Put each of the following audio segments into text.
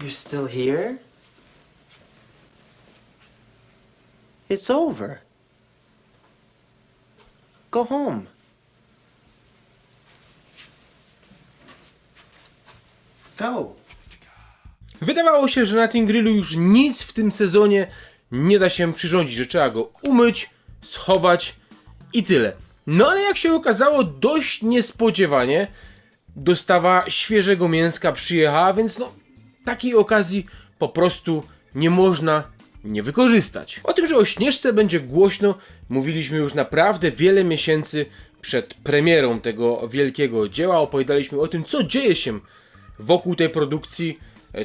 You're still here? It's over. Go home. Go. Wydawało się, że na tym grillu już nic w tym sezonie nie da się przyrządzić, że trzeba go umyć, schować i tyle. No ale jak się okazało, dość niespodziewanie dostawa świeżego mięska przyjechała, więc no takiej okazji po prostu nie można nie wykorzystać. O tym, że o Śnieżce będzie głośno, mówiliśmy już naprawdę wiele miesięcy przed premierą tego wielkiego dzieła. Opowiadaliśmy o tym, co dzieje się wokół tej produkcji,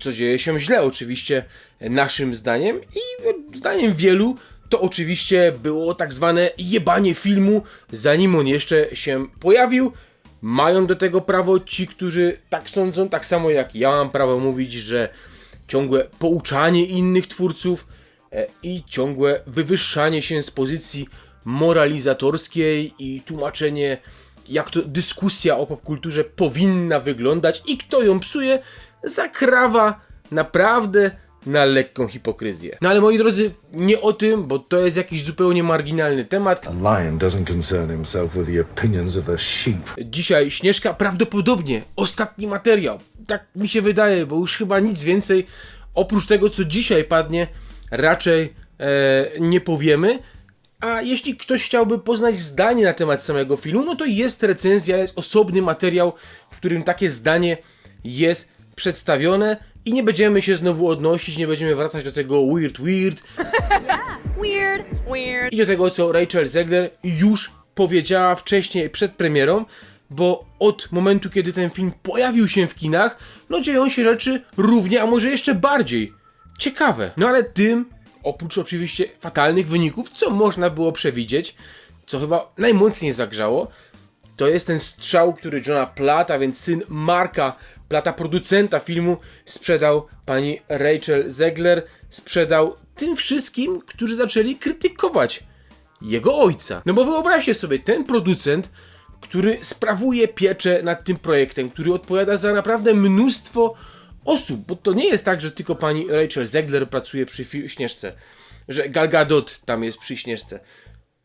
co dzieje się źle oczywiście naszym zdaniem i zdaniem wielu to oczywiście było tak zwane jebanie filmu, zanim on jeszcze się pojawił. Mają do tego prawo ci, którzy tak sądzą, tak samo jak ja mam prawo mówić, że ciągłe pouczanie innych twórców e, i ciągłe wywyższanie się z pozycji moralizatorskiej i tłumaczenie, jak to dyskusja o popkulturze powinna wyglądać i kto ją psuje, zakrawa naprawdę na lekką hipokryzję. No ale moi drodzy, nie o tym, bo to jest jakiś zupełnie marginalny temat. Dzisiaj Śnieżka prawdopodobnie ostatni materiał. Tak mi się wydaje, bo już chyba nic więcej oprócz tego, co dzisiaj padnie, raczej e, nie powiemy. A jeśli ktoś chciałby poznać zdanie na temat samego filmu, no to jest recenzja, jest osobny materiał, w którym takie zdanie jest przedstawione i nie będziemy się znowu odnosić, nie będziemy wracać do tego weird, weird, Weird, weird. i do tego, co Rachel Zegler już powiedziała wcześniej przed premierą, bo od momentu, kiedy ten film pojawił się w kinach, no dzieją się rzeczy równie, a może jeszcze bardziej ciekawe. No ale tym, oprócz oczywiście fatalnych wyników, co można było przewidzieć, co chyba najmocniej zagrzało, to jest ten strzał, który Johna Plata, więc syn Marka Plata, producenta filmu, sprzedał pani Rachel Zegler, sprzedał tym wszystkim, którzy zaczęli krytykować jego ojca. No bo wyobraźcie sobie, ten producent, który sprawuje pieczę nad tym projektem, który odpowiada za naprawdę mnóstwo osób, bo to nie jest tak, że tylko pani Rachel Zegler pracuje przy Śnieżce, że Gal Gadot tam jest przy Śnieżce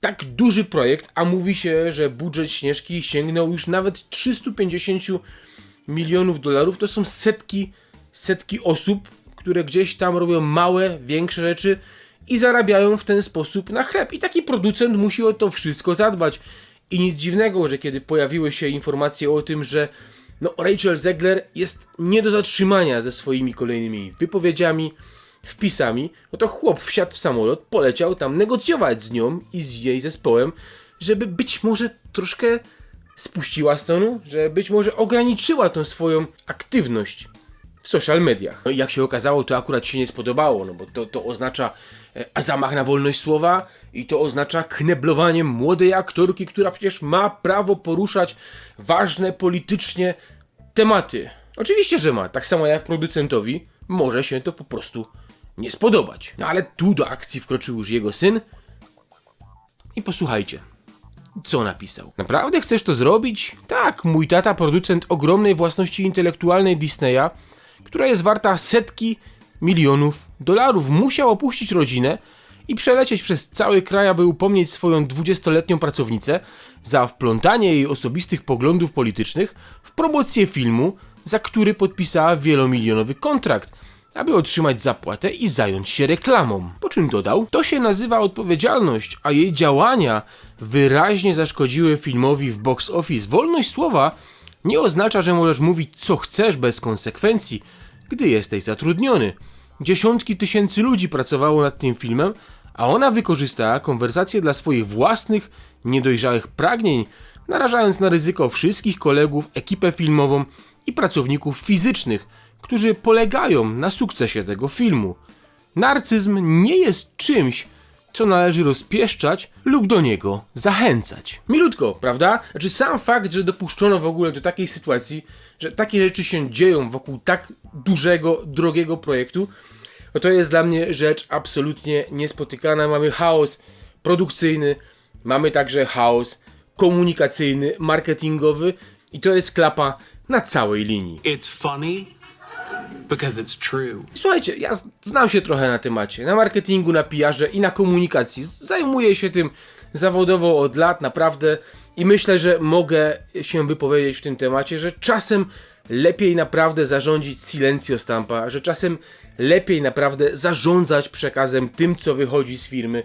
tak duży projekt, a mówi się, że budżet Śnieżki sięgnął już nawet 350 milionów dolarów. To są setki, setki osób, które gdzieś tam robią małe, większe rzeczy i zarabiają w ten sposób na chleb. I taki producent musi o to wszystko zadbać. I nic dziwnego, że kiedy pojawiły się informacje o tym, że no Rachel Zegler jest nie do zatrzymania ze swoimi kolejnymi wypowiedziami, wpisami, no to chłop wsiadł w samolot, poleciał tam negocjować z nią i z jej zespołem, żeby być może troszkę spuściła stonu, że być może ograniczyła tą swoją aktywność w social mediach. No i jak się okazało, to akurat się nie spodobało, no bo to, to oznacza e, zamach na wolność słowa i to oznacza kneblowanie młodej aktorki, która przecież ma prawo poruszać ważne politycznie tematy. Oczywiście, że ma, tak samo jak producentowi może się to po prostu nie spodobać. No ale tu do akcji wkroczył już jego syn i posłuchajcie. Co napisał? Naprawdę chcesz to zrobić? Tak, mój tata, producent ogromnej własności intelektualnej Disneya, która jest warta setki milionów dolarów, musiał opuścić rodzinę i przelecieć przez cały kraj, aby upomnieć swoją 20-letnią pracownicę za wplątanie jej osobistych poglądów politycznych w promocję filmu, za który podpisała wielomilionowy kontrakt, aby otrzymać zapłatę i zająć się reklamą. Po czym dodał, to się nazywa odpowiedzialność, a jej działania wyraźnie zaszkodziły filmowi w box office. Wolność słowa nie oznacza, że możesz mówić co chcesz bez konsekwencji, gdy jesteś zatrudniony. Dziesiątki tysięcy ludzi pracowało nad tym filmem, a ona wykorzystała konwersację dla swoich własnych, niedojrzałych pragnień, narażając na ryzyko wszystkich kolegów, ekipę filmową i pracowników fizycznych, którzy polegają na sukcesie tego filmu. Narcyzm nie jest czymś, co należy rozpieszczać lub do niego zachęcać. Milutko, prawda? Znaczy sam fakt, że dopuszczono w ogóle do takiej sytuacji, że takie rzeczy się dzieją wokół tak dużego, drogiego projektu, no to jest dla mnie rzecz absolutnie niespotykana. Mamy chaos produkcyjny, mamy także chaos komunikacyjny, marketingowy i to jest klapa na całej linii. It's funny, because it's true. Słuchajcie, ja znam się trochę na temacie, na marketingu, na PR-ze i na komunikacji. Zajmuję się tym zawodowo od lat, naprawdę. I myślę, że mogę się wypowiedzieć w tym temacie, że czasem lepiej naprawdę zarządzić silencio stampa, że czasem lepiej naprawdę zarządzać przekazem tym, co wychodzi z firmy,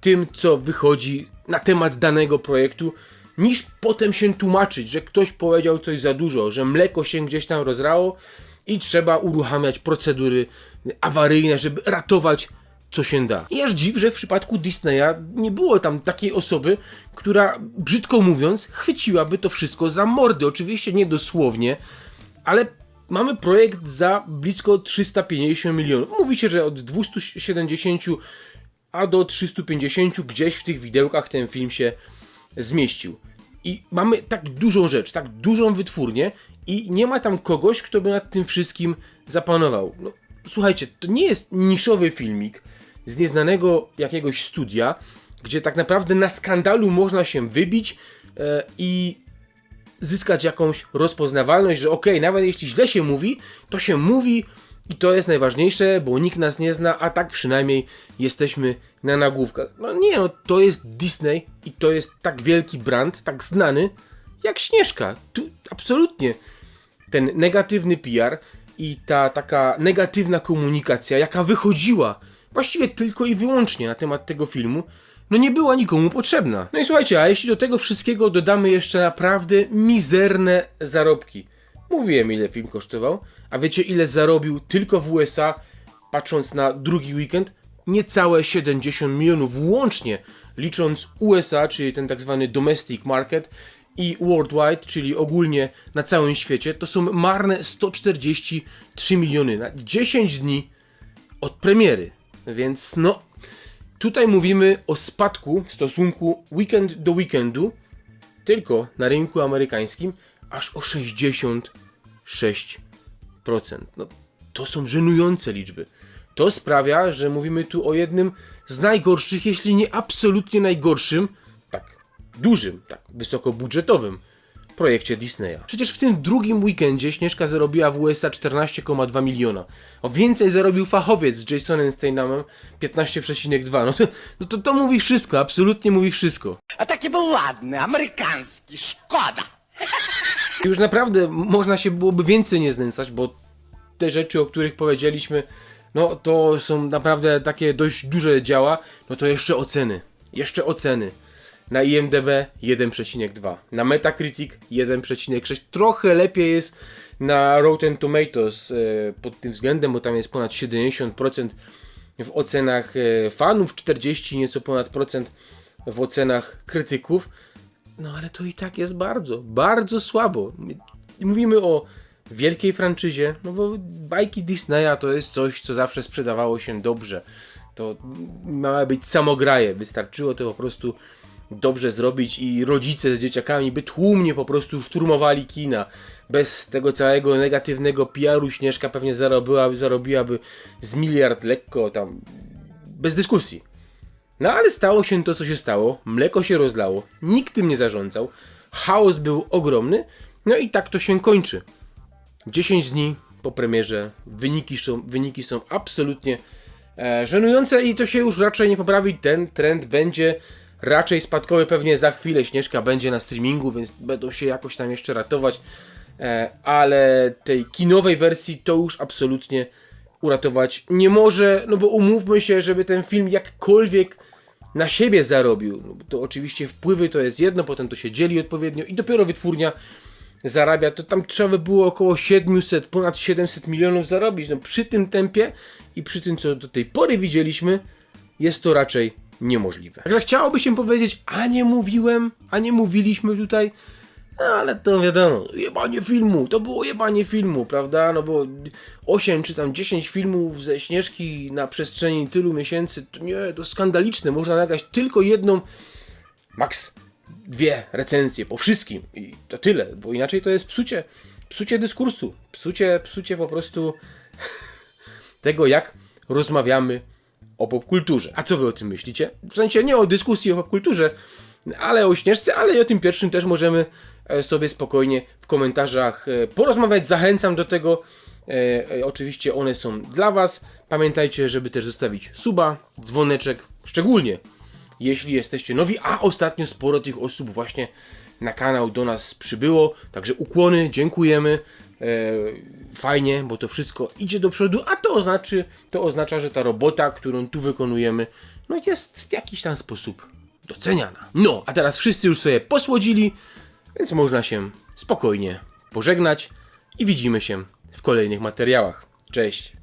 tym, co wychodzi na temat danego projektu, niż potem się tłumaczyć, że ktoś powiedział coś za dużo, że mleko się gdzieś tam rozrało i trzeba uruchamiać procedury awaryjne, żeby ratować co się da. I aż dziw, że w przypadku Disneya nie było tam takiej osoby, która, brzydko mówiąc, chwyciłaby to wszystko za mordy. Oczywiście nie dosłownie, ale mamy projekt za blisko 350 milionów. Mówi się, że od 270 a do 350 gdzieś w tych widełkach ten film się zmieścił. I mamy tak dużą rzecz, tak dużą wytwórnię i nie ma tam kogoś, kto by nad tym wszystkim zapanował. No, słuchajcie, to nie jest niszowy filmik z nieznanego jakiegoś studia, gdzie tak naprawdę na skandalu można się wybić e, i zyskać jakąś rozpoznawalność, że okej, nawet jeśli źle się mówi, to się mówi i to jest najważniejsze, bo nikt nas nie zna, a tak przynajmniej jesteśmy na nagłówkach. No nie, no to jest Disney i to jest tak wielki brand, tak znany jak Śnieżka. Tu absolutnie ten negatywny PR i ta taka negatywna komunikacja, jaka wychodziła właściwie tylko i wyłącznie na temat tego filmu, no nie była nikomu potrzebna. No i słuchajcie, a jeśli do tego wszystkiego dodamy jeszcze naprawdę mizerne zarobki. Mówiłem ile film kosztował, a wiecie ile zarobił tylko w USA, patrząc na drugi weekend? Niecałe 70 milionów łącznie, licząc USA, czyli ten tak zwany domestic market i worldwide, czyli ogólnie na całym świecie, to są marne 143 miliony na 10 dni od premiery. Więc no, tutaj mówimy o spadku w stosunku weekend do weekendu, tylko na rynku amerykańskim, aż o 66%. No, to są żenujące liczby. To sprawia, że mówimy tu o jednym z najgorszych, jeśli nie absolutnie najgorszym, dużym, tak wysokobudżetowym projekcie Disneya. Przecież w tym drugim weekendzie Śnieżka zarobiła w USA 14,2 miliona. O więcej zarobił fachowiec z Jasonem Stathamem 15,2. No to, no to to mówi wszystko, absolutnie mówi wszystko. A taki był ładny, amerykański, szkoda. Już naprawdę można się byłoby więcej nie znęcać, bo te rzeczy, o których powiedzieliśmy, no to są naprawdę takie dość duże działa. No to jeszcze oceny. Jeszcze oceny. Na IMDb 1,2. Na Metacritic 1,6. Trochę lepiej jest na Rotten Tomatoes e, pod tym względem, bo tam jest ponad 70% w ocenach e, fanów, 40 nieco ponad procent w ocenach krytyków. No ale to i tak jest bardzo, bardzo słabo. Mówimy o wielkiej franczyzie, no bo bajki Disneya to jest coś, co zawsze sprzedawało się dobrze. To miały być samograje, wystarczyło to po prostu dobrze zrobić i rodzice z dzieciakami by tłumnie po prostu szturmowali kina. Bez tego całego negatywnego PR-u Śnieżka pewnie zarobiła, zarobiłaby z miliard lekko tam, bez dyskusji. No ale stało się to, co się stało. Mleko się rozlało, nikt tym nie zarządzał. Chaos był ogromny, no i tak to się kończy. 10 dni po premierze wyniki są, wyniki są absolutnie e, żenujące i to się już raczej nie poprawi. Ten trend będzie raczej spadkowy pewnie za chwilę. Śnieżka będzie na streamingu, więc będą się jakoś tam jeszcze ratować. E, ale tej kinowej wersji to już absolutnie uratować nie może, no bo umówmy się, żeby ten film jakkolwiek na siebie zarobił. No to oczywiście wpływy to jest jedno, potem to się dzieli odpowiednio i dopiero wytwórnia zarabia, to tam trzeba by było około 700, ponad 700 milionów zarobić. No przy tym tempie i przy tym, co do tej pory widzieliśmy, jest to raczej niemożliwe. Także chciałoby się powiedzieć, a nie mówiłem, a nie mówiliśmy tutaj, no ale to wiadomo, jebanie filmu, to było jebanie filmu, prawda? No bo 8 czy tam 10 filmów ze Śnieżki na przestrzeni tylu miesięcy, to nie, to skandaliczne, można nagrać tylko jedną, maks dwie recenzje po wszystkim i to tyle, bo inaczej to jest psucie, psucie dyskursu, psucie, psucie po prostu tego, jak rozmawiamy o popkulturze. A co wy o tym myślicie? W sensie nie o dyskusji o popkulturze, ale o Śnieżce, ale i o tym pierwszym też możemy e, sobie spokojnie w komentarzach e, porozmawiać. Zachęcam do tego. E, oczywiście one są dla Was. Pamiętajcie, żeby też zostawić suba, dzwoneczek, szczególnie jeśli jesteście nowi, a ostatnio sporo tych osób właśnie na kanał do nas przybyło. Także ukłony, dziękujemy. E, fajnie, bo to wszystko idzie do przodu, a to oznacza, to oznacza, że ta robota, którą tu wykonujemy, no jest w jakiś tam sposób doceniana. No, a teraz wszyscy już sobie posłodzili, więc można się spokojnie pożegnać i widzimy się w kolejnych materiałach. Cześć!